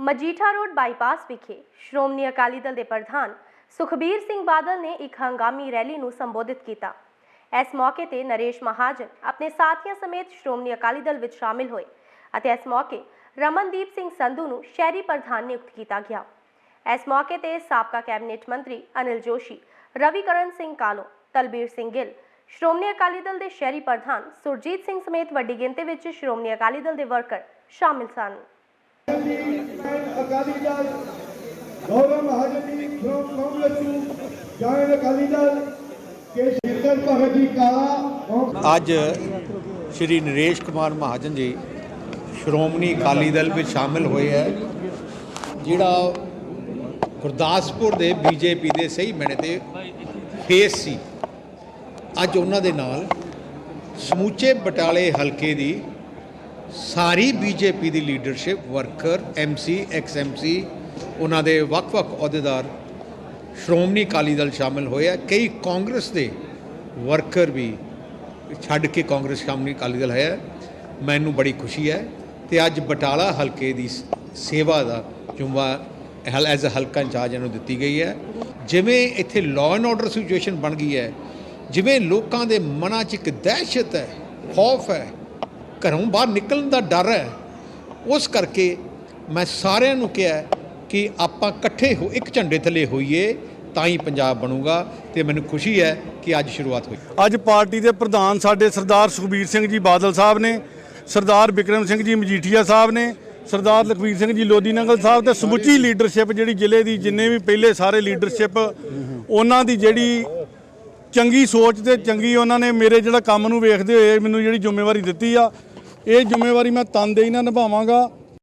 Majitha road bypass ਵਿਖੇ ਸ਼੍ਰੋਮਣੀ ਅਕਾਲੀ ਦਲ ਦੇ ਪ੍ਰਧਾਨ ਸੁਖਬੀਰ ਸਿੰਘ ਬਾਦਲ ਨੇ ਇੱਕ ਹੰਗਾਮੀ ਰੈਲੀ ਨੂੰ ਸੰਬੋਧਿਤ ਕੀਤਾ। ਇਸ ਮੌਕੇ ਤੇ ਨਰੇਸ਼ ਮਹਾਜਨ ਆਪਣੇ ਸਾਥੀਆਂ ਸਮੇਤ ਸ਼੍ਰੋਮਣੀ ਅਕਾਲੀ ਦਲ ਵਿੱਚ ਸ਼ਾਮਿਲ ਹੋਏ ਅਤੇ ਇਸ ਮੌਕੇ ਰਮਨਦੀਪ ਸਿੰਘ ਸੰਧੂ ਨੂੰ ਸ਼ਹਿਰੀ ਪ੍ਰਧਾਨ ਨਿਯੁਕਤ ਕੀਤਾ ਗਿਆ। ਇਸ ਮੌਕੇ ਤੇ ਸਾਬਕਾ ਕੈਬਨਿਟ ਮੰਤਰੀ ਅਨਿਲ ਜੋਸ਼ੀ, ਰਵੀਕਰਨ ਸਿੰਘ ਕਾਲੋ, ਤਲਬੀਰ ਸਿੰਘ ਗਿੱਲ, ਸ਼੍ਰੋਮਣੀ ਅਕਾਲੀ ਦਲ ਦੇ ਸ਼ਹਿਰੀ ਪ੍ਰਧਾਨ ਸੁਰਜੀਤ ਸਿੰਘ ਸਮੇਤ ਵੱਡੀ ਗਿਣਤੀ ਵਿੱਚ ਸ਼੍ਰੋਮਣੀ ਅਕਾਲੀ ਦਲ ਦੇ ਵਰਕਰ ਸ਼ਾਮਿਲ ਸਨ। Akali Dal, Gaurav Mahajan ji from Congress to join Akali Dal, ਕੇ ਸ਼ਿਰਕਤ ਭਗਤ ਜੀ ਕਾ ਅੱਜ ਸ਼੍ਰੀ ਨਰੇਸ਼ ਕੁਮਾਰ ਮਹਾਜਨ ਜੀ ਸ਼੍ਰੋਮਣੀ ਅਕਾਲੀ ਦਲ ਵਿੱਚ ਸ਼ਾਮਿਲ ਹੋਏ ਹੈ, ਜਿਹੜਾ ਗੁਰਦਾਸਪੁਰ ਦੇ ਬੀਜੇਪੀ ਦੇ ਸਹੀ ਮੈਨੇ ਤੇ ਫੇਸ ਸੀ। ਅੱਜ ਉਹਨਾਂ ਦੇ ਨਾਲ ਸਮੂਚੇ ਬਟਾਲੇ ਹਲਕੇ ਦੀ ਸਾਰੀ ਬੀਜੇਪੀ ਦੀ leadership worker MC ex MC ਉਹਨਾਂ ਦੇ ਵੱਖ-ਵੱਖ ਅਹੁਦੇਦਾਰ ਸ਼੍ਰੋਮਣੀ ਅਕਾਲੀ ਦਲ ਸ਼ਾਮਿਲ ਹੋਏ ਆ। ਕਈ ਕਾਂਗਰਸ ਦੇ ਵਰਕਰ ਵੀ ਛੱਡ ਕੇ ਕਾਂਗਰਸ ਸ਼੍ਰੋਮਣੀ ਅਕਾਲੀ ਦਲ ਹੈ। ਮੈਨੂੰ ਬੜੀ ਖੁਸ਼ੀ ਹੈ ਤੇ ਅੱਜ ਬਟਾਲਾ ਹਲਕੇ ਦੀ ਸੇਵਾ ਦਾ ਜੁਮਾ ਹਲ ਐਜ਼ ਅ ਹਲਕਾ ਇੰਚਾਰਜ ਇਹਨੂੰ ਦਿੱਤੀ ਗਈ ਹੈ। ਜਿਵੇਂ ਇੱਥੇ ਲਾਅ ਐਂਡ ਆਰਡਰ ਸਿਚੁਏਸ਼ਨ ਬਣ ਗਈ ਹੈ, ਜਿਵੇਂ ਲੋਕਾਂ ਦੇ ਮਨਾਂ 'ਚ ਇੱਕ ਦਹਿਸ਼ਤ ਹੈ, ਖੌਫ ਹੈ ਘਰੋਂ ਬਾਹਰ ਨਿਕਲਣ ਦਾ ਡਰ ਹੈ। ਉਸ ਕਰਕੇ ਮੈਂ ਸਾਰਿਆਂ ਨੂੰ ਕਿਹਾ ਕਿ ਆਪਾਂ ਇਕੱਠੇ ਹੋ ਇੱਕ ਝੰਡੇ ਥੱਲੇ ਹੋਈਏ ਤਾਂ ਹੀ ਪੰਜਾਬ ਬਣੂਗਾ ਤੇ ਮੈਨੂੰ ਖੁਸ਼ੀ ਹੈ ਕਿ ਅੱਜ ਸ਼ੁਰੂਆਤ ਹੋਈ। ਅੱਜ ਪਾਰਟੀ ਦੇ ਪ੍ਰਧਾਨ ਸਾਡੇ ਸਰਦਾਰ ਸੁਖਬੀਰ ਸਿੰਘ ਜੀ ਬਾਦਲ ਸਾਹਿਬ ਨੇ ਸਰਦਾਰ ਵਿਕਰਮ ਸਿੰਘ ਜੀ ਮਜੀਠੀਆ ਸਾਹਿਬ ਨੇ ਸਰਦਾਰ ਲਖਵੀਰ ਸਿੰਘ ਜੀ ਲੋਦੀ ਨੰਗਲ ਸਾਹਿਬ ਤੇ ਸਮੁੱਚੀ ਲੀਡਰਸ਼ਿਪ ਜਿਹੜੀ ਜ਼ਿਲ੍ਹੇ ਦੀ ਜਿੰਨੇ ਵੀ ਪਹਿਲੇ ਸਾਰੇ ਲੀਡਰਸ਼ਿਪ ਉਹਨਾਂ ਦੀ ਜਿਹੜੀ ਚੰਗੀ ਸੋਚ ਤੇ ਚੰਗੀ ਉਹਨਾਂ ਨੇ ਮੇਰੇ ਜਿਹੜਾ ਕੰਮ ਨੂੰ ਵੇਖਦੇ ਹੋਏ ਮੈਨੂੰ ਜਿਹੜੀ ਜ਼ਿੰਮੇਵਾਰੀ ਦਿੱਤੀ ਆ ਇਹ ਜ਼ਿੰਮੇਵਾਰੀ ਮੈਂ ਤਨਦੇਹੀ ਨਾਲ ਨਿਭਾਵਾਂਗਾ।